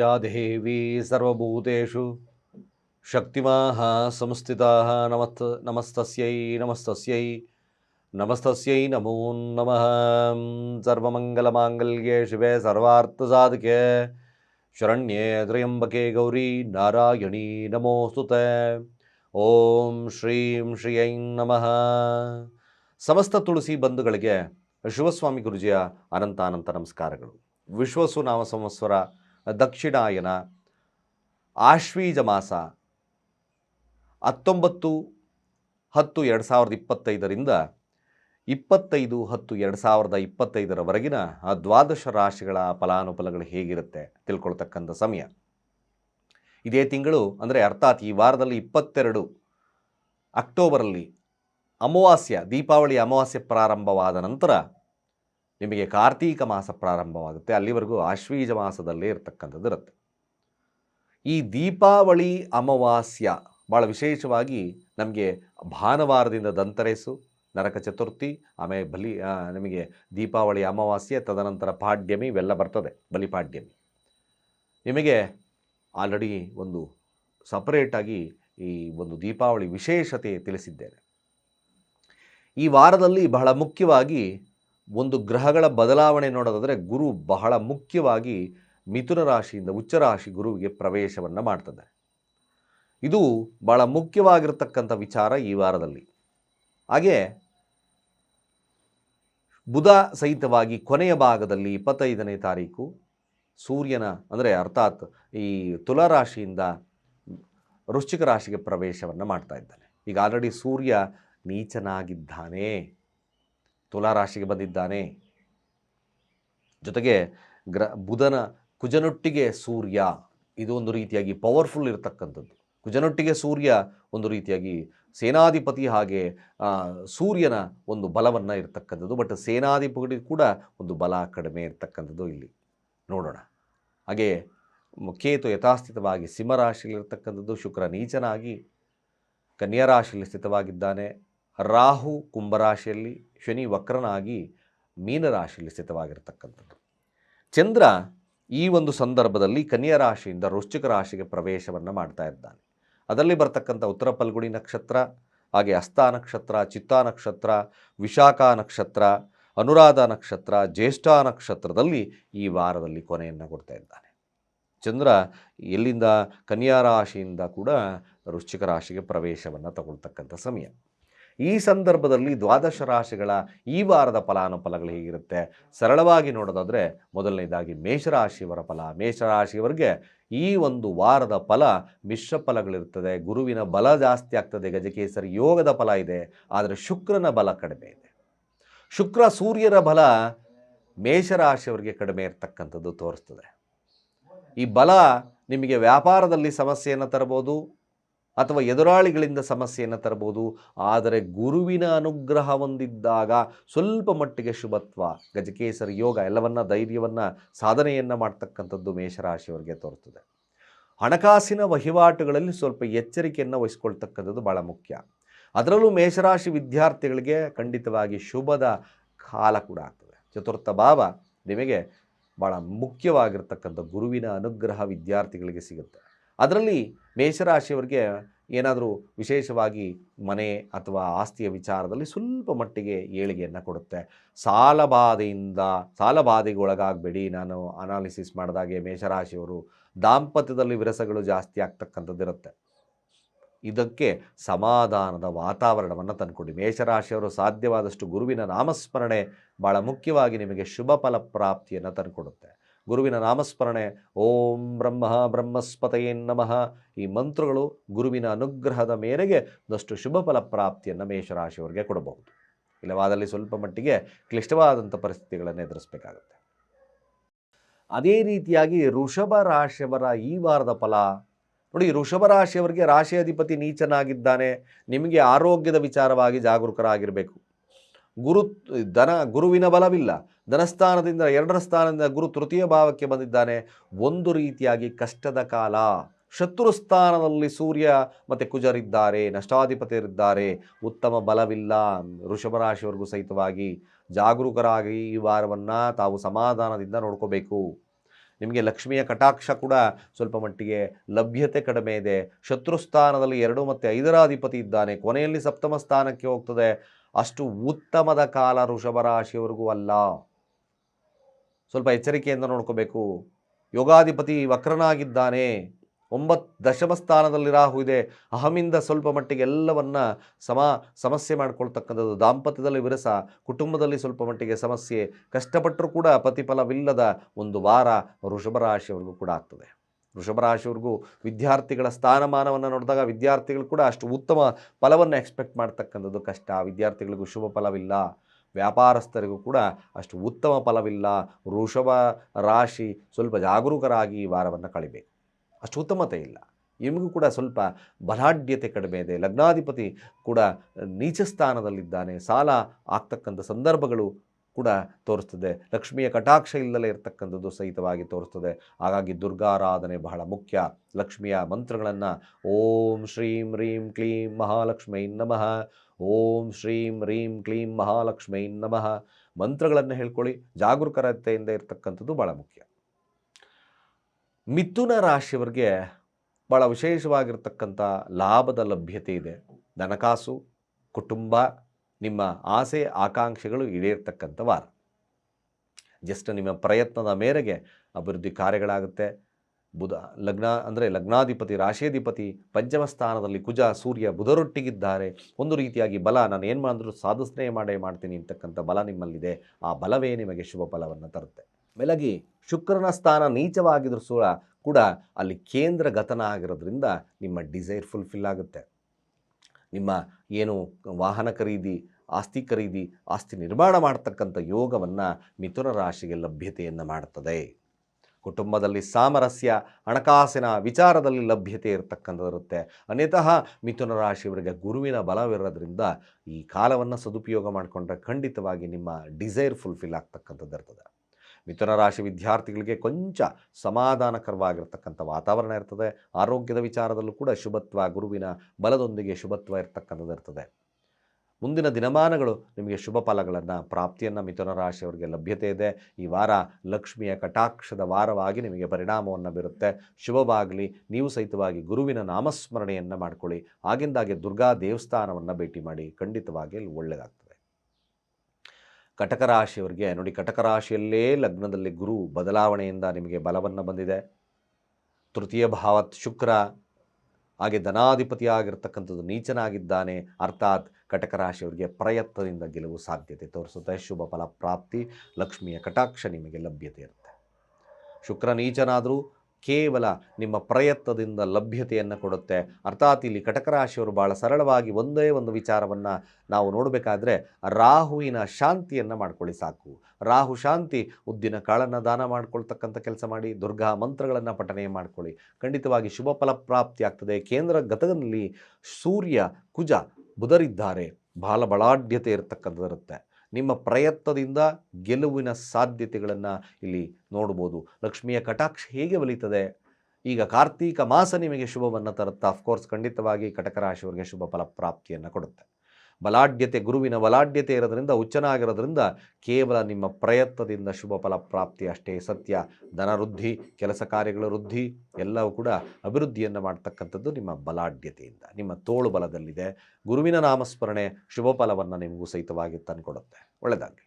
ಯಾ ಸರ್ವಭೂತು ಸರ್ವಭೂತೇಷು ಶಕ್ತಿಮಾಹ ಸಂಸ್ಥಿತಾಃ ನಮತ್ ನಮಸ್ತಸ್ಯೈ ನಮಸ್ತಸ್ಯೈ ನಮಸ್ತಸ್ಯೈ ನಮೋ ನಮಃ ಸರ್ವಮಂಗಲಮಾಂಗಲ್ಯೆ ಶಿವೆ ಸರ್ವಾರ್ಥಸಾಧಕೆ ಶರಣ್ಯೇ ತ್ರಯಂಬಕೆ ಗೌರಿ ನಾರಾಯಣಿ ನಮೋಸ್ತುತೆ ಓಂ ಶ್ರೀಂ ಶ್ರೀಯೈ ನಮಃ ಸಮಸ್ತ ತುಳಸಿ ಬಂಧುಗಳಿಗೆ ಶಿವಸ್ವಾಮಿ ಗುರುಜಿಯ ಅನಂತ ಅನಂತ ನಮಸ್ಕಾರಗಳು ವಿಶ್ವಸು ನಾಮ ಸಂವತ್ಸರ ದಕ್ಷಿಣಾಯನ ಆಶ್ವೀಜ ಮಾಸ ಹತ್ತೊಂಬತ್ತು ಹತ್ತು ಎರಡು ಸಾವಿರದ ಇಪ್ಪತ್ತೈದರಿಂದ ಇಪ್ಪತ್ತೈದು ಹತ್ತು ಎರಡು ಸಾವಿರದ ಇಪ್ಪತ್ತೈದರವರೆಗಿನ ಆ ದ್ವಾದಶ ರಾಶಿಗಳ ಫಲಾನುಫಲಗಳು ಹೇಗಿರುತ್ತೆ ತಿಳ್ಕೊಳ್ತಕ್ಕಂಥ ಸಮಯ. ಇದೇ ತಿಂಗಳು ಅಂದರೆ ಅರ್ಥಾತ್ ಈ ವಾರದಲ್ಲಿ ಇಪ್ಪತ್ತೆರಡು ಅಕ್ಟೋಬರಲ್ಲಿ ಅಮಾವಾಸ್ಯ, ದೀಪಾವಳಿ ಅಮಾವಾಸ್ಯೆ ಪ್ರಾರಂಭವಾದ ನಂತರ ನಿಮಗೆ ಕಾರ್ತೀಕ ಮಾಸ ಪ್ರಾರಂಭವಾಗುತ್ತೆ. ಅಲ್ಲಿವರೆಗೂ ಆಶ್ವೀಜ ಮಾಸದಲ್ಲೇ ಇರತಕ್ಕಂಥದ್ದು ಇರುತ್ತೆ. ಈ ದೀಪಾವಳಿ ಅಮಾವಾಸ್ಯ ಭಾಳ ವಿಶೇಷವಾಗಿ ನಮಗೆ ಭಾನುವಾರದಿಂದ ದಂತರೇಸು, ನರಕ ಚತುರ್ಥಿ, ಆಮೇಲೆ ಬಲಿ ನಿಮಗೆ ದೀಪಾವಳಿ ಅಮಾವಾಸ್ಯೆ, ತದನಂತರ ಪಾಡ್ಯಮಿ, ಇವೆಲ್ಲ ಬರ್ತದೆ ಬಲಿಪಾಡ್ಯಮಿ ನಿಮಗೆ ಆಲ್ರೆಡಿ ಒಂದು ಸಪರೇಟಾಗಿ ಈ ಒಂದು ದೀಪಾವಳಿ ವಿಶೇಷತೆ ತಿಳಿಸಿದ್ದೇನೆ. ಈ ವಾರದಲ್ಲಿ ಬಹಳ ಮುಖ್ಯವಾಗಿ ಒಂದು ಗ್ರಹಗಳ ಬದಲಾವಣೆ ನೋಡೋದಾದರೆ ಗುರು ಬಹಳ ಮುಖ್ಯವಾಗಿ ಮಿಥುನ ರಾಶಿಯಿಂದ ಉಚ್ಚ ರಾಶಿ ಗುರುವಿಗೆ ಪ್ರವೇಶವನ್ನು ಮಾಡ್ತದೆ. ಇದು ಬಹಳ ಮುಖ್ಯವಾಗಿರತಕ್ಕಂಥ ವಿಚಾರ ಈ ವಾರದಲ್ಲಿ. ಹಾಗೆ ಬುಧ ಸಹಿತವಾಗಿ ಕೊನೆಯ ಭಾಗದಲ್ಲಿ ಇಪ್ಪತ್ತೈದನೇ ತಾರೀಕು, ಸೂರ್ಯನ ಅಂದರೆ ಅರ್ಥಾತ್ ಈ ತುಲಾರಾಶಿಯಿಂದ ವೃಶ್ಚಿಕ ರಾಶಿಗೆ ಪ್ರವೇಶವನ್ನು ಮಾಡ್ತಾ ಇದ್ದಾನೆ. ಈಗ ಆಲ್ರೆಡಿ ಸೂರ್ಯ ನೀಚನಾಗಿದ್ದಾನೆ. ತುಲಾರಾಶಿಗೆ ಬಂದಿದ್ದಾನೆ. ಜೊತೆಗೆ ಗ್ರ, ಬುಧನ ಕುಜನೊಟ್ಟಿಗೆ ಸೂರ್ಯ, ಇದು ಒಂದು ರೀತಿಯಾಗಿ ಪವರ್ಫುಲ್ ಇರತಕ್ಕಂಥದ್ದು. ಕುಜನೊಟ್ಟಿಗೆ ಸೂರ್ಯ ಒಂದು ರೀತಿಯಾಗಿ ಸೇನಾಧಿಪತಿ ಹಾಗೆ ಸೂರ್ಯನ ಒಂದು ಬಲವನ್ನು ಇರತಕ್ಕಂಥದ್ದು. ಬಟ್ ಸೇನಾಧಿಪತಿ ಕೂಡ ಒಂದು ಬಲ ಕಡಿಮೆ ಇರತಕ್ಕಂಥದ್ದು ಇಲ್ಲಿ. ನೋಡೋಣ. ಹಾಗೆ, ಕೇತು ಯಥಾಸ್ಥಿತವಾಗಿ ಸಿಂಹರಾಶಿಯಲ್ಲಿರ್ತಕ್ಕಂಥದ್ದು ಶುಕ್ರ ನೀಚನಾಗಿ ಕನ್ಯಾ ರಾಶಿಯಲ್ಲಿ ಸ್ಥಿತವಾಗಿದ್ದಾನೆ. ರಾಹು ಕುಂಭರಾಶಿಯಲ್ಲಿ ಶನಿ ವಕ್ರನಾಗಿ ಮೀನರಾಶಿಯಲ್ಲಿ ಸ್ಥಿತವಾಗಿರ್ತಕ್ಕಂಥದ್ದು. ಚಂದ್ರ ಈ ಒಂದು ಸಂದರ್ಭದಲ್ಲಿ ಕನ್ಯಾ ರಾಶಿಯಿಂದ ವೃಶ್ಚಿಕ ರಾಶಿಗೆ ಪ್ರವೇಶವನ್ನು ಮಾಡ್ತಾ ಇದ್ದಾನೆ. ಅದರಲ್ಲಿ ಬರತಕ್ಕಂಥ ಉತ್ತರ ಪಲ್ಗುಡಿ ನಕ್ಷತ್ರ, ಹಾಗೆ ಹಸ್ತ ನಕ್ಷತ್ರ, ಚಿತ್ತಾ ನಕ್ಷತ್ರ, ವಿಶಾಖ ನಕ್ಷತ್ರ, ಅನುರಾಧ ನಕ್ಷತ್ರ, ಜ್ಯೇಷ್ಠ ನಕ್ಷತ್ರದಲ್ಲಿ ಈ ವಾರದಲ್ಲಿ ಕೊನೆಯನ್ನು ಕೊಡ್ತಾ ಇದ್ದಾನೆ. ಚಂದ್ರ ಎಲ್ಲಿಂದ? ಕನ್ಯಾ ರಾಶಿಯಿಂದ ಕೂಡ ವೃಶ್ಚಿಕ ರಾಶಿಗೆ ಪ್ರವೇಶವನ್ನು ತಗೊಳ್ತಕ್ಕಂಥ ಸಮಯ. ಈ ಸಂದರ್ಭದಲ್ಲಿ ದ್ವಾದಶ ರಾಶಿಗಳ ಈ ವಾರದ ಫಲಾನುಫಲಗಳು ಹೇಗಿರುತ್ತೆ? ಸರಳವಾಗಿ ನೋಡೋದಾದರೆ ಮೊದಲನೇದಾಗಿ ಮೇಷರಾಶಿಯವರ ಫಲ. ಮೇಷರಾಶಿಯವರಿಗೆ ಈ ಒಂದು ವಾರದ ಫಲ ಮಿಶ್ರ ಫಲಗಳಿರ್ತದೆ ಗುರುವಿನ ಬಲ ಜಾಸ್ತಿ ಆಗ್ತದೆ. ಗಜಕೇಸರಿ ಯೋಗದ ಫಲ ಇದೆ. ಆದರೆ ಶುಕ್ರನ ಬಲ ಕಡಿಮೆ ಇದೆ. ಶುಕ್ರ ಸೂರ್ಯರ ಬಲ ಮೇಷರಾಶಿಯವರಿಗೆ ಕಡಿಮೆ ಇರತಕ್ಕಂಥದ್ದು ತೋರಿಸ್ತದೆ. ಈ ಬಲ ನಿಮಗೆ ವ್ಯಾಪಾರದಲ್ಲಿ ಸಮಸ್ಯೆಯನ್ನು ತರಬಹುದು. ಅಥವಾ ಎದುರಾಳಿಗಳಿಂದ ಸಮಸ್ಯೆಯನ್ನು ತರಬಹುದು. ಆದರೆ ಗುರುವಿನ ಅನುಗ್ರಹ ಹೊಂದಿದ್ದಾಗ ಸ್ವಲ್ಪ ಮಟ್ಟಿಗೆ ಶುಭತ್ವ, ಗಜಕೇಸರಿ ಯೋಗ ಎಲ್ಲವನ್ನ, ಧೈರ್ಯವನ್ನು, ಸಾಧನೆಯನ್ನು ಮಾಡ್ತಕ್ಕಂಥದ್ದು ಮೇಷರಾಶಿಯವರಿಗೆ ತೋರ್ತದೆ ಹಣಕಾಸಿನ ವಹಿವಾಟುಗಳಲ್ಲಿ ಸ್ವಲ್ಪ ಎಚ್ಚರಿಕೆಯನ್ನು ವಹಿಸ್ಕೊಳ್ತಕ್ಕಂಥದ್ದು ಭಾಳ ಮುಖ್ಯ. ಅದರಲ್ಲೂ ಮೇಷರಾಶಿ ವಿದ್ಯಾರ್ಥಿಗಳಿಗೆ ಖಂಡಿತವಾಗಿ ಶುಭದ ಕಾಲ ಕೂಡ ಆಗ್ತದೆ. ಚತುರ್ಥ ಭಾವ ನಿಮಗೆ ಭಾಳ ಮುಖ್ಯವಾಗಿರ್ತಕ್ಕಂಥ ಗುರುವಿನ ಅನುಗ್ರಹ ವಿದ್ಯಾರ್ಥಿಗಳಿಗೆ ಸಿಗುತ್ತೆ. ಅದರಲ್ಲಿ ಮೇಷರಾಶಿಯವರಿಗೆ ಏನಾದರೂ ವಿಶೇಷವಾಗಿ ಮನೆ ಅಥವಾ ಆಸ್ತಿಯ ವಿಚಾರದಲ್ಲಿ ಸ್ವಲ್ಪ ಮಟ್ಟಿಗೆ ಏಳಿಗೆಯನ್ನು ಕೊಡುತ್ತೆ. ಸಾಲಬಾಧೆಯಿಂದ ಸಾಲಬಾಧೆಗೆ ಒಳಗಾಗಬೇಡಿ ನಾನು ಅನಾಲಿಸಿಸ್ ಮಾಡಿದಾಗೆ ಮೇಷರಾಶಿಯವರು ದಾಂಪತ್ಯದಲ್ಲಿ ವಿರಸಗಳು ಜಾಸ್ತಿ ಆಗ್ತಕ್ಕಂಥದ್ದಿರುತ್ತೆ ಇದಕ್ಕೆ ಸಮಾಧಾನದ ವಾತಾವರಣವನ್ನು ತಂದುಕೊಡಿ. ಮೇಷರಾಶಿಯವರು ಸಾಧ್ಯವಾದಷ್ಟು ಗುರುವಿನ ನಾಮಸ್ಮರಣೆ ಭಾಳ ಮುಖ್ಯವಾಗಿ ನಿಮಗೆ ಶುಭ ಫಲಪ್ರಾಪ್ತಿಯನ್ನು ತಂದುಕೊಡುತ್ತೆ. ಗುರುವಿನ ನಾಮಸ್ಮರಣೆ. ಓಂ ಬ್ರಹ್ಮ ಬ್ರಹ್ಮಸ್ಪತಯೇ ನಮಃ. ಈ ಮಂತ್ರಗಳು ಗುರುವಿನ ಅನುಗ್ರಹದ ಮೇರೆಗೆ ಒಂದಷ್ಟು ಶುಭ ಫಲ ಪ್ರಾಪ್ತಿಯನ್ನು ಮೇಷರಾಶಿಯವರಿಗೆ ಕೊಡಬಹುದು. ಇಲ್ಲವಾದಲ್ಲಿ ಸ್ವಲ್ಪ ಮಟ್ಟಿಗೆ ಕ್ಲಿಷ್ಟವಾದಂಥ ಪರಿಸ್ಥಿತಿಗಳನ್ನು ಎದುರಿಸಬೇಕಾಗುತ್ತೆ. ಅದೇ ರೀತಿಯಾಗಿ ಋಷಭ ರಾಶಿಯವರ ಈ ವಾರದ ಫಲ. ನೋಡಿ ಋಷಭ ರಾಶಿಯವರಿಗೆ ರಾಶಿ ಅಧಿಪತಿ ನೀಚನಾಗಿದ್ದಾನೆ. ನಿಮಗೆ ಆರೋಗ್ಯದ ವಿಚಾರವಾಗಿ ಜಾಗರೂಕರಾಗಿರಬೇಕು. ಗುರು ಧನ ಗುರುವಿನ ಬಲವಿಲ್ಲ. ಧನಸ್ಥಾನದಿಂದ ಎರಡರ ಸ್ಥಾನದಿಂದ ಗುರು ತೃತೀಯ ಭಾವಕ್ಕೆ ಬಂದಿದ್ದಾನೆ. ಒಂದು ರೀತಿಯಾಗಿ ಕಷ್ಟದ ಕಾಲ. ಶತ್ರು ಸ್ಥಾನದಲ್ಲಿ ಸೂರ್ಯ ಮತ್ತು ಕುಜರಿದ್ದಾರೆ ನಷ್ಟಾಧಿಪತಿಯರಿದ್ದಾರೆ ಉತ್ತಮ ಬಲವಿಲ್ಲ. ವೃಷಭರಾಶಿವರೆಗೂ ಸಹಿತವಾಗಿ ಜಾಗರೂಕರಾಗಿ ಈ ವಾರವನ್ನು ತಾವು ಸಮಾಧಾನದಿಂದ ನೋಡ್ಕೋಬೇಕು. ನಿಮಗೆ ಲಕ್ಷ್ಮಿಯ ಕಟಾಕ್ಷ ಕೂಡ ಸ್ವಲ್ಪ ಮಟ್ಟಿಗೆ ಲಭ್ಯತೆ ಕಡಿಮೆ ಇದೆ. ಶತ್ರು ಸ್ಥಾನದಲ್ಲಿ ಎರಡು ಮತ್ತು ಐದರ ಅಧಿಪತಿ ಇದ್ದಾನೆ. ಕೊನೆಯಲ್ಲಿ ಸಪ್ತಮ ಸ್ಥಾನಕ್ಕೆ ಹೋಗ್ತದೆ. ಅಷ್ಟು ಉತ್ತಮದ ಕಾಲ ಋಷಭ ರಾಶಿಯವರೆಗೂ ಅಲ್ಲ. ಸ್ವಲ್ಪ ಎಚ್ಚರಿಕೆಯಿಂದ ನೋಡ್ಕೋಬೇಕು. ಯೋಗಾಧಿಪತಿ ವಕ್ರನಾಗಿದ್ದಾನೆ. ಒಂಬತ್ತು ದಶಮ ಸ್ಥಾನದಲ್ಲಿ ರಾಹು ಇದೆ. ಅಹಮಿಂದ ಸ್ವಲ್ಪ ಮಟ್ಟಿಗೆ ಎಲ್ಲವನ್ನ ಸಮ, ಸಮಸ್ಯೆ ಮಾಡಿಕೊಳ್ತಕ್ಕಂಥದ್ದು. ದಾಂಪತ್ಯದಲ್ಲಿ ವಿರಸ, ಕುಟುಂಬದಲ್ಲಿ ಸ್ವಲ್ಪ ಮಟ್ಟಿಗೆ ಸಮಸ್ಯೆ, ಕಷ್ಟಪಟ್ಟರೂ ಕೂಡ ಪ್ರತಿಫಲವಿಲ್ಲದ ಒಂದು ವಾರ ವೃಷಭ ರಾಶಿಯವರೆಗೂ ಕೂಡ ಆಗ್ತದೆ. ವೃಷಭ ರಾಶಿಯವರೆಗೂ ವಿದ್ಯಾರ್ಥಿಗಳ ಸ್ಥಾನಮಾನವನ್ನು ನೋಡಿದಾಗ ವಿದ್ಯಾರ್ಥಿಗಳು ಕೂಡ ಅಷ್ಟು ಉತ್ತಮ ಫಲವನ್ನು ಎಕ್ಸ್ಪೆಕ್ಟ್ ಮಾಡ್ತಕ್ಕಂಥದ್ದು ಕಷ್ಟ. ವಿದ್ಯಾರ್ಥಿಗಳಿಗೂ ಶುಭ ಫಲವಿಲ್ಲ. ವ್ಯಾಪಾರಸ್ಥರಿಗೂ ಕೂಡ ಅಷ್ಟು ಉತ್ತಮ ಫಲವಿಲ್ಲ. ವೃಷಭ ರಾಶಿ ಸ್ವಲ್ಪ ಜಾಗರೂಕರಾಗಿ ಈ ವಾರವನ್ನು ಕಳಿಬೇಕು. ಅಷ್ಟು ಉತ್ತಮತೆ ಇಲ್ಲ. ನಿಮಗೂ ಕೂಡ ಸ್ವಲ್ಪ ಬಲಾಢ್ಯತೆ ಕಡಿಮೆ ಇದೆ. ಲಗ್ನಾಧಿಪತಿ ಕೂಡ ನೀಚ ಸ್ಥಾನದಲ್ಲಿದ್ದಾನೆ ಸಾಲ ಆಗ್ತಕ್ಕಂಥ ಸಂದರ್ಭಗಳು ಕೂಡ ತೋರಿಸ್ತದೆ. ಲಕ್ಷ್ಮಿಯ ಕಟಾಕ್ಷ ಇಲ್ಲದೆ ಇರತಕ್ಕಂಥದ್ದು ಸಹಿತವಾಗಿ ತೋರಿಸ್ತದೆ. ಹಾಗಾಗಿ ದುರ್ಗಾರಾಧನೆ ಬಹಳ ಮುಖ್ಯ. ಲಕ್ಷ್ಮಿಯ ಮಂತ್ರಗಳನ್ನು ಓಂ ಶ್ರೀಂ ರೀಂ ಕ್ಲೀಂ ಮಹಾಲಕ್ಷ್ಮೈ ನಮಃ. ಓಂ ಶ್ರೀಂ ರೀಂ ಕ್ಲೀಂ ಮಹಾಲಕ್ಷ್ಮೈ ನಮಃ. ಮಂತ್ರಗಳನ್ನು ಹೇಳ್ಕೊಳ್ಳಿ. ಜಾಗರೂಕರತೆಯಿಂದ ಇರತಕ್ಕಂಥದ್ದು ಭಾಳ ಮುಖ್ಯ. ಮಿಥುನ ರಾಶಿಯವರಿಗೆ ಭಾಳ ವಿಶೇಷವಾಗಿರ್ತಕ್ಕಂಥ ಲಾಭದ ಲಭ್ಯತೆ ಇದೆ. ಧನಕಾಸು, ಕುಟುಂಬ ನಿಮ್ಮ ಆಸೆ, ಆಕಾಂಕ್ಷೆಗಳು ಈಡೇರ್ತಕ್ಕಂಥ ವಾರ. ಜಸ್ಟ್ ನಿಮ್ಮ ಪ್ರಯತ್ನದ ಮೇರೆಗೆ ಅಭಿವೃದ್ಧಿ ಕಾರ್ಯಗಳಾಗುತ್ತೆ. ಬುಧ, ಲಗ್ನ ಅಂದರೆ ಲಗ್ನಾಧಿಪತಿ, ರಾಶಿಯಾಧಿಪತಿ ಪಂಚಮ ಸ್ಥಾನದಲ್ಲಿ ಕುಜ, ಸೂರ್ಯ, ಬುಧರೊಟ್ಟಿಗಿದ್ದಾರೆ. ಒಂದು ರೀತಿಯಾಗಿ ಬಲ, ನಾನು ಏನು ಮಾಡಿದ್ರು ಸಾಧನೆ ಮಾಡೇ ಮಾಡ್ತೀನಿ ಅಂತಕ್ಕಂಥ ಬಲ ನಿಮ್ಮಲ್ಲಿದೆ. ಆ ಬಲವೇ ನಿಮಗೆ ಶುಭ ಫಲವನ್ನು ತರುತ್ತೆ. ಬೆಳಗಿ ಶುಕ್ರನ ಸ್ಥಾನ ನೀಚವಾಗಿದ್ರು ಸೂಳ ಕೂಡ ಅಲ್ಲಿ ಕೇಂದ್ರ ಗತನ ಆಗಿರೋದ್ರಿಂದ ನಿಮ್ಮ ಡಿಸೈರ್ ಫುಲ್ಫಿಲ್ ಆಗುತ್ತೆ. ನಿಮ್ಮ ಏನು ವಾಹನ ಖರೀದಿ, ಆಸ್ತಿ ಖರೀದಿ, ಆಸ್ತಿ ನಿರ್ಮಾಣ ಮಾಡ್ತಕ್ಕಂಥ ಯೋಗವನ್ನು ಮಿಥುನ ರಾಶಿಗೆ ಲಭ್ಯತೆಯನ್ನು ಮಾಡ್ತದೆ. ಕುಟುಂಬದಲ್ಲಿ ಸಾಮರಸ್ಯ, ಹಣಕಾಸಿನ ವಿಚಾರದಲ್ಲಿ ಲಭ್ಯತೆ ಇರತಕ್ಕಂಥದ್ದಿರುತ್ತೆ ಅನ್ಯತಃ ಮಿಥುನ ರಾಶಿಯವರಿಗೆ ಗುರುವಿನ ಬಲವಿರೋದ್ರಿಂದ ಈ ಕಾಲವನ್ನು ಸದುಪಯೋಗ ಮಾಡಿಕೊಂಡ್ರೆ ಖಂಡಿತವಾಗಿ ನಿಮ್ಮ ಡಿಸೈರ್ ಫುಲ್ಫಿಲ್ ಆಗ್ತಕ್ಕಂಥದ್ದು ಇರ್ತದೆ. ಮಿಥುನ ರಾಶಿ ವಿದ್ಯಾರ್ಥಿಗಳಿಗೆ ಕೊಂಚ ಸಮಾಧಾನಕರವಾಗಿರ್ತಕ್ಕಂಥ ವಾತಾವರಣ ಇರ್ತದೆ. ಆರೋಗ್ಯದ ವಿಚಾರದಲ್ಲೂ ಕೂಡ ಶುಭತ್ವ, ಗುರುವಿನ ಬಲದೊಂದಿಗೆ ಶುಭತ್ವ ಇರ್ತಕ್ಕಂಥದ್ದು ಇರ್ತದೆ. ಮುಂದಿನ ದಿನಮಾನಗಳು ನಿಮಗೆ ಶುಭ ಫಲಗಳನ್ನು, ಪ್ರಾಪ್ತಿಯನ್ನು ಮಿಥುನ ರಾಶಿಯವರಿಗೆ ಲಭ್ಯತೆ ಇದೆ. ಈ ವಾರ ಲಕ್ಷ್ಮಿಯ ಕಟಾಕ್ಷದ ವಾರವಾಗಿ ನಿಮಗೆ ಪರಿಣಾಮವನ್ನು ಬೀರುತ್ತೆ. ಶುಭವಾಗಲಿ. ನೀವು ಸಹಿತವಾಗಿ ಗುರುವಿನ ನಾಮಸ್ಮರಣೆಯನ್ನು ಮಾಡಿಕೊಳ್ಳಿ. ಆಗಿಂದಾಗೆ ದುರ್ಗಾ ದೇವಸ್ಥಾನವನ್ನು ಭೇಟಿ ಮಾಡಿ. ಖಂಡಿತವಾಗಿ ಒಳ್ಳೆಯದಾಗ್ತದೆ ಕಟಕ ರಾಶಿಯವರಿಗೆ, ನೋಡಿ ಕಟಕ ರಾಶಿಯಲ್ಲೇ ಲಗ್ನದಲ್ಲಿ ಗುರು ಬದಲಾವಣೆಯಿಂದ ನಿಮಗೆ ಬಲವನ್ನು ಬಂದಿದೆ. ತೃತೀಯ ಭಾವತ್ ಶುಕ್ರ, ಹಾಗೆ ಧನಾಧಿಪತಿಯಾಗಿರ್ತಕ್ಕಂಥದ್ದು ನೀಚನಾಗಿದ್ದಾನೆ ಅರ್ಥಾತ್ ಕಟಕ ರಾಶಿಯವರಿಗೆ ಪ್ರಯತ್ನದಿಂದ ಗೆಲುವು ಸಾಧ್ಯತೆ ತೋರಿಸುತ್ತೆ. ಶುಭ ಫಲ ಪ್ರಾಪ್ತಿ, ಲಕ್ಷ್ಮಿಯ ಕಟಾಕ್ಷ ನಿಮಗೆ ಲಭ್ಯತೆ ಇರುತ್ತೆ. ಶುಕ್ರ ನೀಚನಾದರೂ ಕೇವಲ ನಿಮ್ಮ ಪ್ರಯತ್ನದಿಂದ ಲಭ್ಯತೆಯನ್ನು ಕೊಡುತ್ತೆ. ಅರ್ಥಾತ್ ಇಲ್ಲಿ ಕಟಕ ರಾಶಿಯವರು ಭಾಳ ಸರಳವಾಗಿ ಒಂದೇ ಒಂದು ವಿಚಾರವನ್ನು ನಾವು ನೋಡಬೇಕಾದ್ರೆ ರಾಹುವಿನ ಶಾಂತಿಯನ್ನು ಮಾಡ್ಕೊಳ್ಳಿ ಸಾಕು. ರಾಹು ಶಾಂತಿ, ಉದ್ದಿನ ಕಾಳನ್ನು ದಾನ ಮಾಡ್ಕೊಳ್ತಕ್ಕಂಥ ಕೆಲಸ ಮಾಡಿ, ದುರ್ಗಾ ಮಂತ್ರಗಳನ್ನು ಪಠನೆ ಮಾಡ್ಕೊಳ್ಳಿ. ಖಂಡಿತವಾಗಿ ಶುಭ ಫಲ ಪ್ರಾಪ್ತಿ ಆಗ್ತದೆ. ಕೇಂದ್ರ ಗತದಲ್ಲಿ ಸೂರ್ಯ, ಕುಜ, ಬುಧರಿದ್ದಾರೆ. ಬಹಳ ಬಲಾಢ್ಯತೆ ನಿಮ್ಮ ಪ್ರಯತ್ನದಿಂದ ಗೆಲುವಿನ ಸಾಧ್ಯತೆಗಳನ್ನು ಇಲ್ಲಿ ನೋಡ್ಬೋದು. ಲಕ್ಷ್ಮಿಯ ಕಟಾಕ್ಷ ಹೇಗೆ ಒಲಿತದೆ ಈಗ ಕಾರ್ತೀಕ ಮಾಸ ನಿಮಗೆ ಶುಭವನ್ನು ತರುತ್ತಾ ಅಫ್ಕೋರ್ಸ್ ಖಂಡಿತವಾಗಿ ಕಟಕ ರಾಶಿಯವರಿಗೆ ಶುಭ ಫಲ ಪ್ರಾಪ್ತಿಯನ್ನು ಕೊಡುತ್ತೆ. ಬಲಾಢ್ಯತೆ, ಗುರುವಿನ ಬಲಾಢ್ಯತೆ ಇರೋದ್ರಿಂದ ಉಚ್ಚನಾಗಿರೋದ್ರಿಂದ ಕೇವಲ ನಿಮ್ಮ ಪ್ರಯತ್ನದಿಂದ ಶುಭ ಫಲ ಪ್ರಾಪ್ತಿ ಅಷ್ಟೇ. ಸತ್ಯ, ಧನ ವೃದ್ಧಿ, ಕೆಲಸ ಕಾರ್ಯಗಳ ವೃದ್ಧಿ, ಎಲ್ಲವೂ ಕೂಡ ಅಭಿವೃದ್ಧಿಯನ್ನು ಮಾಡ್ತಕ್ಕಂಥದ್ದು ನಿಮ್ಮ ಬಲಾಢ್ಯತೆಯಿಂದ, ನಿಮ್ಮ ತೋಳು ಬಲದಲ್ಲಿದೆ. ಗುರುವಿನ ನಾಮಸ್ಮರಣೆ ಶುಭ ಫಲವನ್ನು ನಿಮಗೂ ಸಹಿತವಾಗಿ ತಂದುಕೊಡುತ್ತೆ. ಒಳ್ಳೆಯದಾಗಲಿ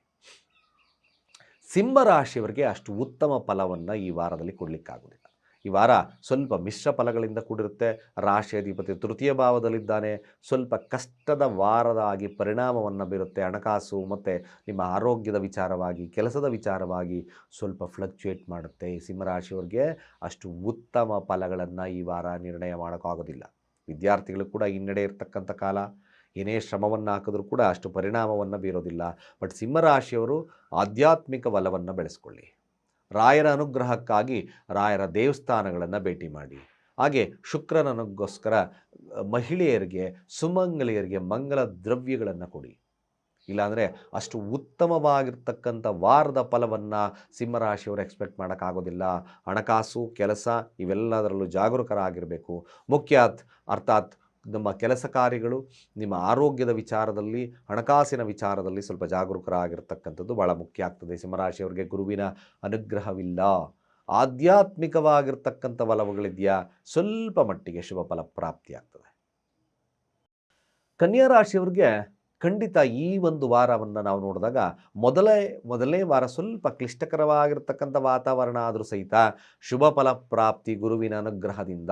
ಸಿಂಹರಾಶಿಯವರಿಗೆ ಅಷ್ಟು ಉತ್ತಮ ಫಲವನ್ನು ಈ ವಾರದಲ್ಲಿ ಕೊಡಲಿಕ್ಕಾಗೋದಿಲ್ಲ. ಈ ವಾರ ಸ್ವಲ್ಪ ಮಿಶ್ರ ಫಲಗಳಿಂದ ಕೂಡಿರುತ್ತೆ. ರಾಶಿ ಅಧಿಪತಿ ತೃತೀಯ ಭಾವದಲ್ಲಿದ್ದಾನೆ. ಸ್ವಲ್ಪ ಕಷ್ಟದ ವಾರದಾಗಿ ಪರಿಣಾಮವನ್ನು ಬೀರುತ್ತೆ. ಹಣಕಾಸು ಮತ್ತು ನಿಮ್ಮ ಆರೋಗ್ಯದ ವಿಚಾರವಾಗಿ, ಕೆಲಸದ ವಿಚಾರವಾಗಿ ಸ್ವಲ್ಪ ಫ್ಲಕ್ಚುಯೇಟ್ ಮಾಡುತ್ತೆ. ಈ ಸಿಂಹರಾಶಿಯವ್ರಿಗೆ ಅಷ್ಟು ಉತ್ತಮ ಫಲಗಳನ್ನು ಈ ವಾರ ನಿರ್ಣಯ ಮಾಡೋಕ್ಕಾಗೋದಿಲ್ಲ ವಿದ್ಯಾರ್ಥಿಗಳು ಕೂಡ ಹಿನ್ನಡೆ ಇರತಕ್ಕಂಥ ಕಾಲ. ಏನೇ ಶ್ರಮವನ್ನು ಹಾಕಿದ್ರೂ ಕೂಡ ಅಷ್ಟು ಪರಿಣಾಮವನ್ನು ಬೀರೋದಿಲ್ಲ. ಬಟ್ ಸಿಂಹರಾಶಿಯವರು ಆಧ್ಯಾತ್ಮಿಕ ಬಲವನ್ನು ಬೆಳೆಸ್ಕೊಳ್ಳಿ. ರಾಯರ ಅನುಗ್ರಹಕ್ಕಾಗಿ ರಾಯರ ದೇವಸ್ಥಾನಗಳನ್ನು ಭೇಟಿ ಮಾಡಿ. ಹಾಗೆ ಶುಕ್ರನಗೋಸ್ಕರ ಮಹಿಳೆಯರಿಗೆ, ಸುಮಂಗಲಿಯರಿಗೆ ಮಂಗಲ ದ್ರವ್ಯಗಳನ್ನು ಕೊಡಿ. ಇಲ್ಲಾಂದರೆ ಅಷ್ಟು ಉತ್ತಮವಾಗಿರ್ತಕ್ಕಂಥ ವಾರದ ಫಲವನ್ನು ಸಿಂಹರಾಶಿಯವರು ಎಕ್ಸ್ಪೆಕ್ಟ್ ಮಾಡೋಕ್ಕಾಗೋದಿಲ್ಲ. ಹಣಕಾಸು, ಕೆಲಸ, ಇವೆಲ್ಲದರಲ್ಲೂ ಜಾಗರೂಕರಾಗಿರಬೇಕು. ಮುಖ್ಯ ಅರ್ಥಾತ್ ನಮ್ಮ ಕೆಲಸ ಕಾರ್ಯಗಳು ನಿಮ್ಮ ಆರೋಗ್ಯದ ವಿಚಾರದಲ್ಲಿ, ಹಣಕಾಸಿನ ವಿಚಾರದಲ್ಲಿ ಸ್ವಲ್ಪ ಜಾಗರೂಕರಾಗಿರ್ತಕ್ಕಂಥದ್ದು ಭಾಳ ಮುಖ್ಯ ಆಗ್ತದೆ. ಸಿಂಹರಾಶಿಯವರಿಗೆ ಗುರುವಿನ ಅನುಗ್ರಹವಿಲ್ಲ. ಆಧ್ಯಾತ್ಮಿಕವಾಗಿರ್ತಕ್ಕಂಥ ಒಲವುಗಳಿದೆಯಾ? ಸ್ವಲ್ಪ ಮಟ್ಟಿಗೆ ಶುಭ ಫಲ ಪ್ರಾಪ್ತಿಯಾಗ್ತದೆ ಕನ್ಯಾ ರಾಶಿಯವರಿಗೆ ಖಂಡಿತ ಈ ಒಂದು ವಾರವನ್ನು ನಾವು ನೋಡಿದಾಗ ಮೊದಲೇ ಮೊದಲನೇ ವಾರ ಸ್ವಲ್ಪ ಕ್ಲಿಷ್ಟಕರವಾಗಿರ್ತಕ್ಕಂಥ ವಾತಾವರಣ ಆದರೂ ಸಹಿತ ಶುಭ ಫಲ ಪ್ರಾಪ್ತಿ ಗುರುವಿನ ಅನುಗ್ರಹದಿಂದ.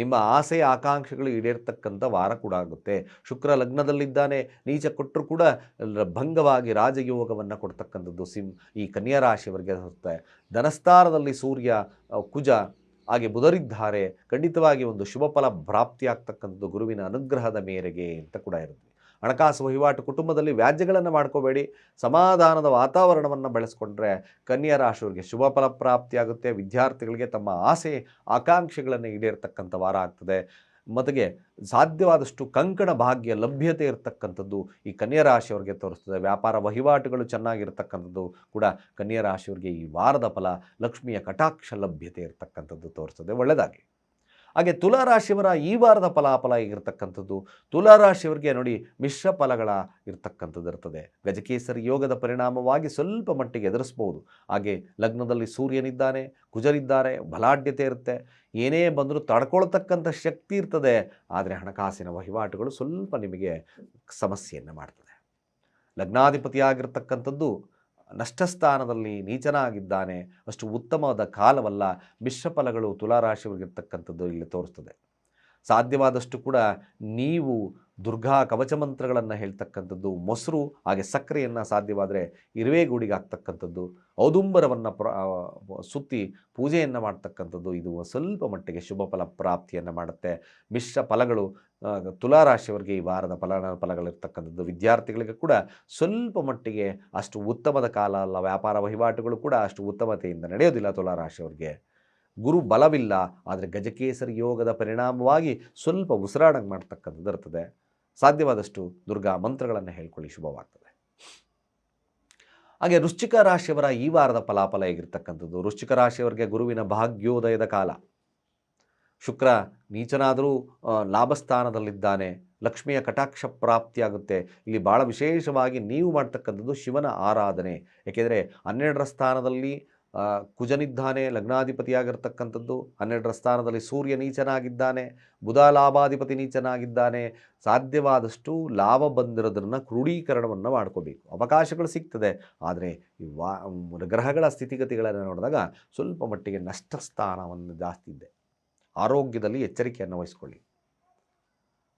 ನಿಮ್ಮ ಆಸೆ, ಆಕಾಂಕ್ಷೆಗಳು ಈಡೇರ್ತಕ್ಕಂಥ ವಾರ ಕೂಡ ಆಗುತ್ತೆ. ಶುಕ್ರ ಲಗ್ನದಲ್ಲಿದ್ದಾನೆ, ನೀಚ ಕೊಟ್ಟರು ಕೂಡ ಭಂಗವಾಗಿ ರಾಜಯೋಗವನ್ನು ಕೊಡ್ತಕ್ಕಂಥದ್ದು ಸಿಂ, ಈ ಕನ್ಯಾ ರಾಶಿಯವರಿಗೆ ಇರುತ್ತೆ ಧನಸ್ಥಾನದಲ್ಲಿ ಸೂರ್ಯ ಕುಜ ಹಾಗೆ ಬುಧರಿದ್ದಾರೆ. ಖಂಡಿತವಾಗಿ ಒಂದು ಶುಭ ಫಲ ಪ್ರಾಪ್ತಿಯಾಗ್ತಕ್ಕಂಥದ್ದು ಗುರುವಿನ ಅನುಗ್ರಹದ ಮೇರೆಗೆ ಅಂತ ಕೂಡ ಇರುತ್ತೆ. ಹಣಕಾಸು ವಹಿವಾಟು ಕುಟುಂಬದಲ್ಲಿ ವ್ಯಾಜ್ಯಗಳನ್ನು ಮಾಡ್ಕೋಬೇಡಿ. ಸಮಾಧಾನದ ವಾತಾವರಣವನ್ನು ಬೆಳೆಸ್ಕೊಂಡ್ರೆ ಕನ್ಯಾ ರಾಶಿಯವರಿಗೆ ಶುಭ ಫಲ ಪ್ರಾಪ್ತಿಯಾಗುತ್ತೆ. ವಿದ್ಯಾರ್ಥಿಗಳಿಗೆ ತಮ್ಮ ಆಸೆ, ಆಕಾಂಕ್ಷೆಗಳನ್ನು ಈಡೇರ್ತಕ್ಕಂಥ ವಾರ ಆಗ್ತದೆ. ಮತ್ತಿಗೆ ಸಾಧ್ಯವಾದಷ್ಟು ಕಂಕಣ ಭಾಗ್ಯ, ಲಭ್ಯತೆ ಇರತಕ್ಕಂಥದ್ದು ಈ ಕನ್ಯಾ ರಾಶಿಯವರಿಗೆ ತೋರಿಸ್ತದೆ. ವ್ಯಾಪಾರ ವಹಿವಾಟುಗಳು ಚೆನ್ನಾಗಿರ್ತಕ್ಕಂಥದ್ದು ಕೂಡ ಕನ್ಯಾ ರಾಶಿಯವರಿಗೆ ಈ ವಾರದ ಫಲ, ಲಕ್ಷ್ಮಿಯ ಕಟಾಕ್ಷ ಲಭ್ಯತೆ ಇರತಕ್ಕಂಥದ್ದು ತೋರಿಸ್ತದೆ. ಒಳ್ಳೆಯದಾಗಿ ಹಾಗೆ ತುಲಾ ರಾಶಿಯವರ ಈ ವಾರದ ಫಲಾಫಲ ಆಗಿರ್ತಕ್ಕಂಥದ್ದು ತುಲಾ ರಾಶಿಯವರಿಗೆ ನೋಡಿ ಮಿಶ್ರ ಫಲಗಳ ಇರ್ತಕ್ಕಂಥದ್ದು ಇರ್ತದೆ. ಗಜಕೇಸರಿ ಯೋಗದ ಪರಿಣಾಮವಾಗಿ ಸ್ವಲ್ಪ ಮಟ್ಟಿಗೆ ಎದುರಿಸ್ಬೋದು. ಹಾಗೆ ಲಗ್ನದಲ್ಲಿ ಸೂರ್ಯನಿದ್ದಾನೆ, ಕುಜರಿದ್ದಾರೆ, ಬಲಾಢ್ಯತೆ ಇರುತ್ತೆ. ಏನೇ ಬಂದರೂ ತಡ್ಕೊಳ್ತಕ್ಕಂಥ ಶಕ್ತಿ ಇರ್ತದೆ. ಆದರೆ ಹಣಕಾಸಿನ ವಹಿವಾಟುಗಳು ಸ್ವಲ್ಪ ನಿಮಗೆ ಸಮಸ್ಯೆಯನ್ನು ಮಾಡ್ತದೆ. ಲಗ್ನಾಧಿಪತಿಯಾಗಿರ್ತಕ್ಕಂಥದ್ದು ನಷ್ಟಸ್ಥಾನದಲ್ಲಿ ನೀಚನಾಗಿದ್ದಾನೆ ಅಷ್ಟು ಉತ್ತಮವಾದ ಕಾಲವಲ್ಲ. ಮಿಶ್ರಫಲಗಳು ತುಲಾರಾಶಿಯವರಿಗಿರ್ತಕ್ಕಂಥದ್ದು ಇಲ್ಲಿ ತೋರಿಸ್ತದೆ. ಸಾಧ್ಯವಾದಷ್ಟು ಕೂಡ ನೀವು ದುರ್ಗಾ ಕವಚ ಮಂತ್ರಗಳನ್ನು ಹೇಳ್ತಕ್ಕಂಥದ್ದು, ಮೊಸರು ಹಾಗೆ ಸಕ್ಕರೆಯನ್ನು ಸಾಧ್ಯವಾದರೆ ಇರುವೆಗೂಡಿಗೆ ಆಗ್ತಕ್ಕಂಥದ್ದು ಔದುಂಬರವನ್ನು ಪ್ರ ಸುತ್ತಿ ಪೂಜೆಯನ್ನು ಮಾಡ್ತಕ್ಕಂಥದ್ದು, ಇದು ಸ್ವಲ್ಪ ಮಟ್ಟಿಗೆ ಶುಭ ಫಲ ಪ್ರಾಪ್ತಿಯನ್ನು ಮಾಡುತ್ತೆ. ಮಿಶ್ರ ಫಲಗಳು ತುಲಾರಾಶಿಯವರಿಗೆ ಈ ವಾರದ ಫಲ ಫಲಗಳಿರ್ತಕ್ಕಂಥದ್ದು, ವಿದ್ಯಾರ್ಥಿಗಳಿಗೆ ಕೂಡ ಸ್ವಲ್ಪ ಮಟ್ಟಿಗೆ ಅಷ್ಟು ಉತ್ತಮದ ಕಾಲ ಅಲ್ಲ, ವ್ಯಾಪಾರ ವಹಿವಾಟುಗಳು ಕೂಡ ಅಷ್ಟು ಉತ್ತಮತೆಯಿಂದ ನಡೆಯೋದಿಲ್ಲ ತುಲಾರಾಶಿಯವರಿಗೆ. ಗುರು ಬಲವಿಲ್ಲ, ಆದರೆ ಗಜಕೇಸರಿ ಯೋಗದ ಪರಿಣಾಮವಾಗಿ ಸ್ವಲ್ಪ ಉಸಿರಾಡಂಗೆ ಮಾಡ್ತಕ್ಕಂಥದ್ದು ಇರ್ತದೆ. ಸಾಧ್ಯವಾದಷ್ಟು ದುರ್ಗಾ ಮಂತ್ರಗಳನ್ನು ಹೇಳ್ಕೊಳ್ಳಿ, ಶುಭವಾಗ್ತದೆ. ಹಾಗೆ ವೃಶ್ಚಿಕ ರಾಶಿಯವರ ಈ ವಾರದ ಫಲಾಫಲ ಹೇಗಿರ್ತಕ್ಕಂಥದ್ದು? ವೃಶ್ಚಿಕ ರಾಶಿಯವರಿಗೆ ಗುರುವಿನ ಭಾಗ್ಯೋದಯದ ಕಾಲ. ಶುಕ್ರ ನೀಚನಾದರೂ ಲಾಭಸ್ಥಾನದಲ್ಲಿದ್ದಾನೆ, ಲಕ್ಷ್ಮಿಯ ಕಟಾಕ್ಷ ಪ್ರಾಪ್ತಿಯಾಗುತ್ತೆ. ಇಲ್ಲಿ ಭಾಳ ವಿಶೇಷವಾಗಿ ನೀವು ಮಾಡ್ತಕ್ಕಂಥದ್ದು ಶಿವನ ಆರಾಧನೆ. ಏಕೆಂದರೆ ಹನ್ನೆರಡರ ಸ್ಥಾನದಲ್ಲಿ ಕುಜನಿದ್ದಾನೆ, ಲಗ್ನಾಧಿಪತಿಯಾಗಿರ್ತಕ್ಕಂಥದ್ದು. ಹನ್ನೆರಡರ ಸ್ಥಾನದಲ್ಲಿ ಸೂರ್ಯ ನೀಚನಾಗಿದ್ದಾನೆ, ಬುಧ ಲಾಭಾಧಿಪತಿ ನೀಚನಾಗಿದ್ದಾನೆ. ಸಾಧ್ಯವಾದಷ್ಟು ಲಾಭ ಬಂದಿರೋದನ್ನು ಕ್ರೋಢೀಕರಣವನ್ನು ಮಾಡ್ಕೋಬೇಕು. ಅವಕಾಶಗಳು ಸಿಗ್ತದೆ, ಆದರೆ ಈ ವಾ ಗ್ರಹಗಳ ಸ್ಥಿತಿಗತಿಗಳನ್ನು ನೋಡಿದಾಗ ಸ್ವಲ್ಪ ಮಟ್ಟಿಗೆ ನಷ್ಟ ಸ್ಥಾನವನ್ನು ಜಾಸ್ತಿ ಇದೆ. ಆರೋಗ್ಯದಲ್ಲಿ ಎಚ್ಚರಿಕೆಯನ್ನು ವಹಿಸ್ಕೊಳ್ಳಿ.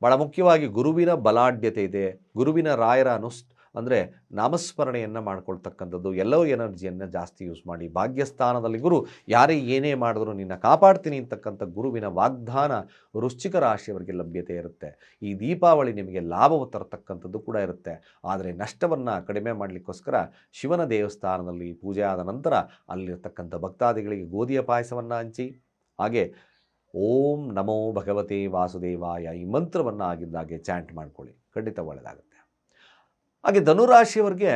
ಬಹಳ ಮುಖ್ಯವಾಗಿ ಗುರುವಿನ ಬಲಾಢ್ಯತೆ ಇದೆ. ಗುರುವಿನ ರಾಯರ ಅನುಸ್ ಅಂದರೆ ನಾಮಸ್ಮರಣೆಯನ್ನು ಮಾಡ್ಕೊಳ್ತಕ್ಕಂಥದ್ದು, ಎಲ್ಲೋ ಎನರ್ಜಿಯನ್ನು ಜಾಸ್ತಿ ಯೂಸ್ ಮಾಡಿ, ಭಾಗ್ಯಸ್ಥಾನದಲ್ಲಿ ಗುರು, ಯಾರೇ ಏನೇ ಮಾಡಿದ್ರು ನಿನ್ನ ಕಾಪಾಡ್ತೀನಿ ಅಂತಕ್ಕಂಥ ಗುರುವಿನ ವಾಗ್ದಾನ ವೃಶ್ಚಿಕ ರಾಶಿಯವರಿಗೆ ಲಭ್ಯತೆ ಇರುತ್ತೆ. ಈ ದೀಪಾವಳಿ ನಿಮಗೆ ಲಾಭವು ತರತಕ್ಕಂಥದ್ದು ಕೂಡ ಇರುತ್ತೆ. ಆದರೆ ನಷ್ಟವನ್ನು ಕಡಿಮೆ ಮಾಡಲಿಕ್ಕೋಸ್ಕರ ಶಿವನ ದೇವಸ್ಥಾನದಲ್ಲಿ ಪೂಜೆ ಆದ ನಂತರ ಅಲ್ಲಿರ್ತಕ್ಕಂಥ ಭಕ್ತಾದಿಗಳಿಗೆ ಗೋಧಿಯ ಪಾಯಸವನ್ನು ಹಂಚಿ, ಹಾಗೆ ಓಂ ನಮೋ ಭಗವತೆ ವಾಸುದೇವಾಯ ಈ ಮಂತ್ರವನ್ನು ಆಗಿದ್ದಾಗೆ ಚಾಂಟ್ ಮಾಡ್ಕೊಳ್ಳಿ. ಖಂಡಿತ ಒಳ್ಳೆಯದಾಗುತ್ತೆ. ಹಾಗೆ ಧನುರಾಶಿಯವರಿಗೆ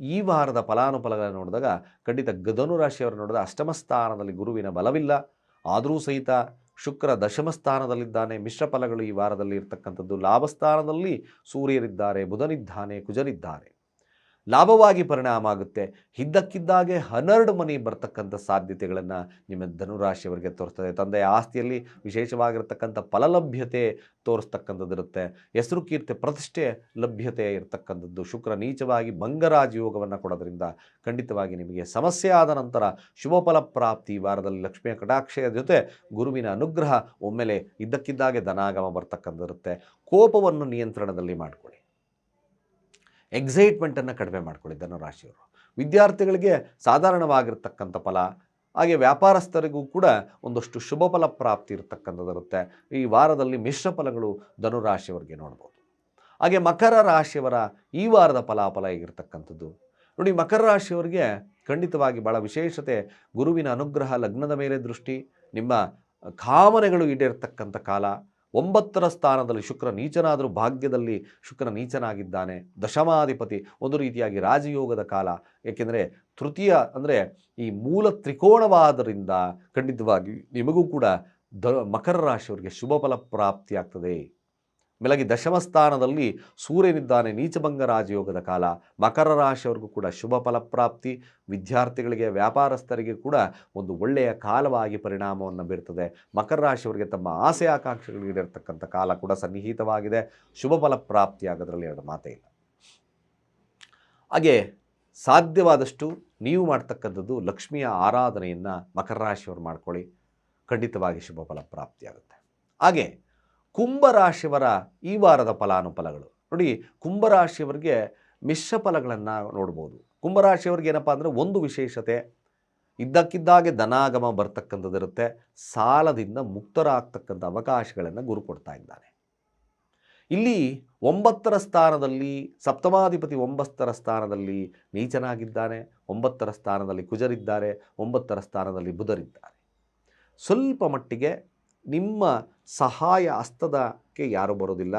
ಈ ವಾರದ ಫಲಾನುಫಲಗಳನ್ನು ನೋಡಿದಾಗ ಖಂಡಿತ ಧನುರಾಶಿಯವರು ನೋಡಿದ ಅಷ್ಟಮ ಸ್ಥಾನದಲ್ಲಿ ಗುರುವಿನ ಬಲವಿಲ್ಲ. ಆದರೂ ಸಹಿತ ಶುಕ್ರ ದಶಮ ಸ್ಥಾನದಲ್ಲಿದ್ದಾನೆ. ಮಿಶ್ರ ಫಲಗಳು ಈ ವಾರದಲ್ಲಿ ಇರ್ತಕ್ಕಂಥದ್ದು. ಲಾಭಸ್ಥಾನದಲ್ಲಿ ಸೂರ್ಯರಿದ್ದಾರೆ. ಬುಧನಿದ್ದಾನೆ. ಕುಜನಿದ್ದಾರೆ ಲಾಭವಾಗಿ ಪರಿಣಾಮ ಆಗುತ್ತೆ. ಇದ್ದಕ್ಕಿದ್ದಾಗೆ ಹನ್ನೆರಡು ಮನಿ ಬರ್ತಕ್ಕಂಥ ಸಾಧ್ಯತೆಗಳನ್ನು ನಿಮ್ಮ ಧನುರಾಶಿಯವರಿಗೆ ತೋರಿಸ್ತದೆ. ತಂದೆಯ ಆಸ್ತಿಯಲ್ಲಿ ವಿಶೇಷವಾಗಿರ್ತಕ್ಕಂಥ ಫಲಲಭ್ಯತೆ ತೋರಿಸ್ತಕ್ಕಂಥದ್ದಿರುತ್ತೆ. ಹೆಸರು ಕೀರ್ತಿ ಪ್ರತಿಷ್ಠೆ ಲಭ್ಯತೆ ಇರತಕ್ಕಂಥದ್ದು. ಶುಕ್ರ ನೀಚವಾಗಿ ಭಂಗರಾಜ ಯೋಗವನ್ನು ಕೊಡೋದ್ರಿಂದ ಖಂಡಿತವಾಗಿ ನಿಮಗೆ ಸಮಸ್ಯೆ ಆದ ನಂತರ ಶುಭ ಫಲಪ್ರಾಪ್ತಿ ವಾರದಲ್ಲಿ ಲಕ್ಷ್ಮಿಯ ಕಟಾಕ್ಷೆಯ ಜೊತೆ ಗುರುವಿನ ಅನುಗ್ರಹ ಒಮ್ಮೆಲೆ ಇದ್ದಕ್ಕಿದ್ದಾಗೆ ಧನಾಗಮ ಬರ್ತಕ್ಕಂಥದ್ದು ಕೋಪವನ್ನು ನಿಯಂತ್ರಣದಲ್ಲಿ ಮಾಡಿಕೊಳ್ಳಿ. ಎಕ್ಸೈಟ್ಮೆಂಟನ್ನು ಕಡಿಮೆ ಮಾಡ್ಕೊಳ್ಳಿ ಧನುರಾಶಿಯವರು ವಿದ್ಯಾರ್ಥಿಗಳಿಗೆ ಸಾಧಾರಣವಾಗಿರ್ತಕ್ಕಂಥ ಫಲ, ಹಾಗೆ ವ್ಯಾಪಾರಸ್ಥರಿಗೂ ಕೂಡ ಒಂದಷ್ಟು ಶುಭ ಫಲ ಪ್ರಾಪ್ತಿ ಇರತಕ್ಕಂಥದ್ದಿರುತ್ತೆ ಈ ವಾರದಲ್ಲಿ ಮಿಶ್ರ ಫಲಗಳು ಧನುರಾಶಿಯವರಿಗೆ ನೋಡ್ಬೋದು. ಹಾಗೆ ಮಕರ ರಾಶಿಯವರ ಈ ವಾರದ ಫಲಾಫಲ ಹೇಗಿರ್ತಕ್ಕಂಥದ್ದು? ನೋಡಿ, ಮಕರ ರಾಶಿಯವರಿಗೆ ಖಂಡಿತವಾಗಿ ಭಾಳ ವಿಶೇಷತೆ ಗುರುವಿನ ಅನುಗ್ರಹ, ಲಗ್ನದ ಮೇಲೆ ದೃಷ್ಟಿ, ನಿಮ್ಮ ಕಾಮನೆಗಳು ಈಡೇರ್ತಕ್ಕಂಥ ಕಾಲ ಒಂಬತ್ತರ ಸ್ಥಾನದಲ್ಲಿ ಶುಕ್ರ ನೀಚನಾದರೂ ಭಾಗ್ಯದಲ್ಲಿ ಶುಕ್ರ ನೀಚನಾಗಿದ್ದಾನೆ. ದಶಮಾಧಿಪತಿ ಒಂದು ರೀತಿಯಾಗಿ ರಾಜಯೋಗದ ಕಾಲ. ಏಕೆಂದರೆ ತೃತೀಯ ಅಂದರೆ ಈ ಮೂಲ ತ್ರಿಕೋಣವಾದ್ದರಿಂದ ಖಂಡಿತವಾಗಿ ನಿಮಗೂ ಕೂಡ ದ ಮಕರ ರಾಶಿಯವರಿಗೆ ಶುಭ ಫಲ ಪ್ರಾಪ್ತಿಯಾಗ್ತದೆ. ಮೇಲಾಗಿ ದಶಮ ಸ್ಥಾನದಲ್ಲಿ ಸೂರ್ಯನಿದ್ದಾನೆ ನೀಚಭಂಗ ರಾಜಯೋಗದ ಕಾಲ. ಮಕರ ರಾಶಿಯವರೆಗೂ ಕೂಡ ಶುಭ ಫಲಪ್ರಾಪ್ತಿ. ವಿದ್ಯಾರ್ಥಿಗಳಿಗೆ, ವ್ಯಾಪಾರಸ್ಥರಿಗೆ ಕೂಡ ಒಂದು ಒಳ್ಳೆಯ ಕಾಲವಾಗಿ ಪರಿಣಾಮವನ್ನು ಬೀರ್ತದೆ. ಮಕರ ರಾಶಿಯವರಿಗೆ ತಮ್ಮ ಆಸೆ ಆಕಾಂಕ್ಷೆಗಳಿಗಿರ್ತಕ್ಕಂಥ ಕಾಲ ಕೂಡ ಸನ್ನಿಹಿತವಾಗಿದೆ. ಶುಭ ಫಲಪ್ರಾಪ್ತಿ ಆಗೋದ್ರಲ್ಲಿ ಎರಡು ಮಾತೇ ಇಲ್ಲ. ಹಾಗೆ ಸಾಧ್ಯವಾದಷ್ಟು ನೀವು ಮಾಡ್ತಕ್ಕಂಥದ್ದು ಲಕ್ಷ್ಮಿಯ ಆರಾಧನೆಯನ್ನು ಮಕರ ರಾಶಿಯವರು ಮಾಡ್ಕೊಳ್ಳಿ. ಖಂಡಿತವಾಗಿ ಶುಭ ಫಲ ಪ್ರಾಪ್ತಿಯಾಗುತ್ತೆ ಹಾಗೆ ಕುಂಭರಾಶಿಯವರ ಈ ವಾರದ ಫಲಾನುಫಲಗಳು. ನೋಡಿ, ಕುಂಭರಾಶಿಯವರಿಗೆ ಮಿಶ್ರ ಫಲಗಳನ್ನು ನೋಡ್ಬೋದು. ಕುಂಭರಾಶಿಯವ್ರಿಗೆ ಏನಪ್ಪ ಅಂದರೆ ಒಂದು ವಿಶೇಷತೆ, ಇದ್ದಕ್ಕಿದ್ದಾಗೆ ಧನಾಗಮ ಬರ್ತಕ್ಕಂಥದ್ದಿರುತ್ತೆ. ಸಾಲದಿಂದ ಮುಕ್ತರಾಗ್ತಕ್ಕಂಥ ಅವಕಾಶಗಳನ್ನು ಗುರು ಕೊಡ್ತಾ ಇದ್ದಾನೆ. ಇಲ್ಲಿ ಒಂಬತ್ತರ ಸ್ಥಾನದಲ್ಲಿ, ಸಪ್ತಮಾಧಿಪತಿ ಒಂಬತ್ತರ ಸ್ಥಾನದಲ್ಲಿ ನೀಚನಾಗಿದ್ದಾನೆ, ಒಂಬತ್ತರ ಸ್ಥಾನದಲ್ಲಿ ಕುಜರಿದ್ದಾರೆ, ಒಂಬತ್ತರ ಸ್ಥಾನದಲ್ಲಿ ಬುಧರಿದ್ದಾರೆ. ಸ್ವಲ್ಪ ಮಟ್ಟಿಗೆ ನಿಮ್ಮ ಸಹಾಯ ಹಸ್ತದಕ್ಕೆ ಯಾರೂ ಬರೋದಿಲ್ಲ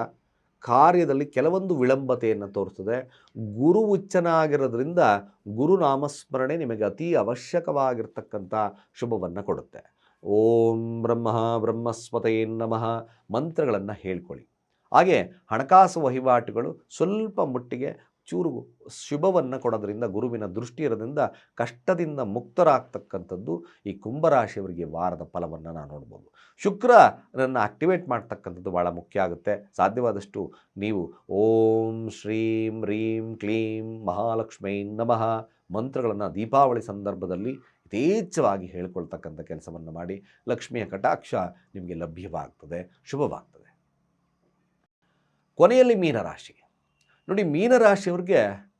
ಕಾರ್ಯದಲ್ಲಿ ಕೆಲವೊಂದು ವಿಳಂಬತೆಯನ್ನು ತೋರಿಸ್ತದೆ ಗುರು ಉಚ್ಚನಾಗಿರೋದ್ರಿಂದ ಗುರು ನಾಮಸ್ಮರಣೆ ನಿಮಗೆ ಅತಿ ಅವಶ್ಯಕವಾಗಿರ್ತಕ್ಕಂಥ ಶುಭವನ್ನು ಕೊಡುತ್ತೆ. ಓಂ ಬ್ರಹ್ಮ ಬ್ರಹ್ಮಸ್ಪತಯೇ ನಮಃ ಮಂತ್ರಗಳನ್ನು ಹೇಳ್ಕೊಳ್ಳಿ. ಹಾಗೆ ಹಣಕಾಸು ವಹಿವಾಟುಗಳು ಸ್ವಲ್ಪ ಮಟ್ಟಿಗೆ ಚೂರು ಶುಭವನ್ನು ಕೊಡೋದ್ರಿಂದ, ಗುರುವಿನ ದೃಷ್ಟಿ ಇರೋದ್ರಿಂದ ಕಷ್ಟದಿಂದ ಮುಕ್ತರಾಗ್ತಕ್ಕಂಥದ್ದು ಈ ಕುಂಭರಾಶಿಯವರಿಗೆ ವಾರದ ಫಲವನ್ನು ನಾವು ನೋಡ್ಬೋದು. ಶುಕ್ರನನ್ನು ಆಕ್ಟಿವೇಟ್ ಮಾಡ್ತಕ್ಕಂಥದ್ದು ಭಾಳ ಮುಖ್ಯ ಆಗುತ್ತೆ. ಸಾಧ್ಯವಾದಷ್ಟು ನೀವು ಓಂ ಶ್ರೀಂ ರೀಂ ಕ್ಲೀಂ ಮಹಾಲಕ್ಷ್ಮೀ ನಮಃ ಮಂತ್ರಗಳನ್ನು ದೀಪಾವಳಿ ಸಂದರ್ಭದಲ್ಲಿ ಯಥೇಚ್ಛವಾಗಿ ಹೇಳ್ಕೊಳ್ತಕ್ಕಂಥ ಕೆಲಸವನ್ನು ಮಾಡಿ, ಲಕ್ಷ್ಮಿಯ ಕಟಾಕ್ಷ ನಿಮಗೆ ಲಭ್ಯವಾಗ್ತದೆ, ಶುಭವಾಗ್ತದೆ. ಕೊನೆಯಲ್ಲಿ ಮೀನರಾಶಿ. ನೋಡಿ ಮೀನರಾಶಿಯವ್ರಿಗೆ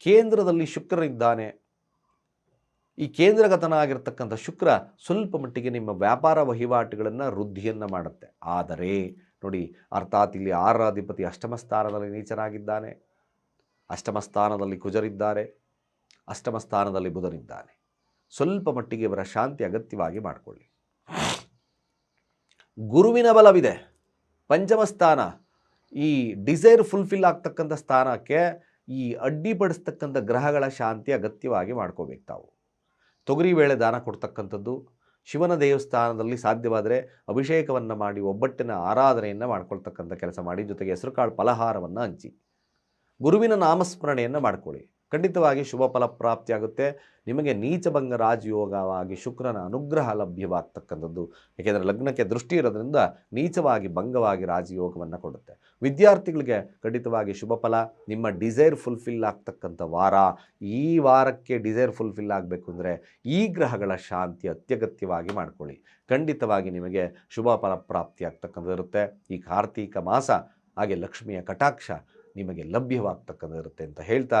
ಕೇಂದ್ರದಲ್ಲಿ ಶುಕ್ರನಿದ್ದಾನೆ ಈ ಕೇಂದ್ರಗತನ ಆಗಿರ್ತಕ್ಕಂಥ ಶುಕ್ರ ಸ್ವಲ್ಪ ಮಟ್ಟಿಗೆ ನಿಮ್ಮ ವ್ಯಾಪಾರ ವಹಿವಾಟುಗಳನ್ನು ವೃದ್ಧಿಯನ್ನು ಮಾಡುತ್ತೆ. ಆದರೆ ನೋಡಿ ಅರ್ಥಾತ್ ಇಲ್ಲಿ ಆರಾಧಿಪತಿ ಅಷ್ಟಮ ಸ್ಥಾನದಲ್ಲಿ ನೀಚನಾಗಿದ್ದಾನೆ. ಅಷ್ಟಮ ಸ್ಥಾನದಲ್ಲಿ ಕುಜರಿದ್ದಾರೆ. ಅಷ್ಟಮ ಸ್ಥಾನದಲ್ಲಿ ಬುಧನಿದ್ದಾನೆ. ಸ್ವಲ್ಪ ಮಟ್ಟಿಗೆ ಇವರ ಶಾಂತಿ ಅಗತ್ಯವಾಗಿ ಮಾಡಿಕೊಳ್ಳಿ. ಗುರುವಿನ ಬಲವಿದೆ. ಪಂಚಮ ಸ್ಥಾನ. ಈ ಡಿಸೈರ್ ಫುಲ್ಫಿಲ್ ಆಗ್ತಕ್ಕಂಥ ಸ್ಥಾನಕ್ಕೆ ಈ ಅಡ್ಡಿಪಡಿಸ್ತಕ್ಕಂಥ ಗ್ರಹಗಳ ಶಾಂತಿ ಅಗತ್ಯವಾಗಿ ಮಾಡ್ಕೋಬೇಕು ತಾವು. ತೊಗರಿ ವೇಳೆ ದಾನ ಕೊಡ್ತಕ್ಕಂಥದ್ದು, ಶಿವನ ದೇವಸ್ಥಾನದಲ್ಲಿ ಸಾಧ್ಯವಾದರೆ ಅಭಿಷೇಕವನ್ನು ಮಾಡಿ, ಒಬ್ಬಟ್ಟಿನ ಆರಾಧನೆಯನ್ನು ಮಾಡ್ಕೊಳ್ತಕ್ಕಂಥ ಕೆಲಸ ಮಾಡಿ, ಜೊತೆಗೆ ಹೆಸರುಕಾಳು ಫಲಹಾರವನ್ನು ಹಂಚಿ. ಗುರುವಿನ ನಾಮಸ್ಮರಣೆಯನ್ನು ಮಾಡ್ಕೊಳ್ಳಿ. ಖಂಡಿತವಾಗಿ ಶುಭ ಫಲ ಪ್ರಾಪ್ತಿಯಾಗುತ್ತೆ. ನಿಮಗೆ ನೀಚಭಂಗ ರಾಜಯೋಗವಾಗಿ ಶುಕ್ರನ ಅನುಗ್ರಹ ಲಭ್ಯವಾಗ್ತಕ್ಕಂಥದ್ದು. ಏಕೆಂದರೆ ಲಗ್ನಕ್ಕೆ ದೃಷ್ಟಿ ಇರೋದ್ರಿಂದ ನೀಚವಾಗಿ ಭಂಗವಾಗಿ ರಾಜಯೋಗವನ್ನು ಕೊಡುತ್ತೆ. ವಿದ್ಯಾರ್ಥಿಗಳಿಗೆ ಖಂಡಿತವಾಗಿ ಶುಭ ಫಲ, ನಿಮ್ಮ ಡಿಸೈರ್ ಫುಲ್ಫಿಲ್ ಆಗ್ತಕ್ಕಂಥ ವಾರ, ಈ ವಾರಕ್ಕೆ ಡಿಸೈರ್ ಫುಲ್ಫಿಲ್ ಆಗಬೇಕು ಅಂದರೆ ಈ ಗ್ರಹಗಳ ಶಾಂತಿ ಅತ್ಯಗತ್ಯವಾಗಿ ಮಾಡ್ಕೊಳ್ಳಿ. ಖಂಡಿತವಾಗಿ ನಿಮಗೆ ಶುಭ ಫಲ ಪ್ರಾಪ್ತಿ ಆಗ್ತಕ್ಕಂಥದ್ದು ಇರುತ್ತೆ. ಈ ಕಾರ್ತೀಕ ಮಾಸ, ಹಾಗೆ ಲಕ್ಷ್ಮಿಯ ಕಟಾಕ್ಷ ನಿಮಗೆ ಲಭ್ಯವಾಗ್ತಕ್ಕಂಥದ್ದಿರುತ್ತೆ ಅಂತ ಹೇಳ್ತಾ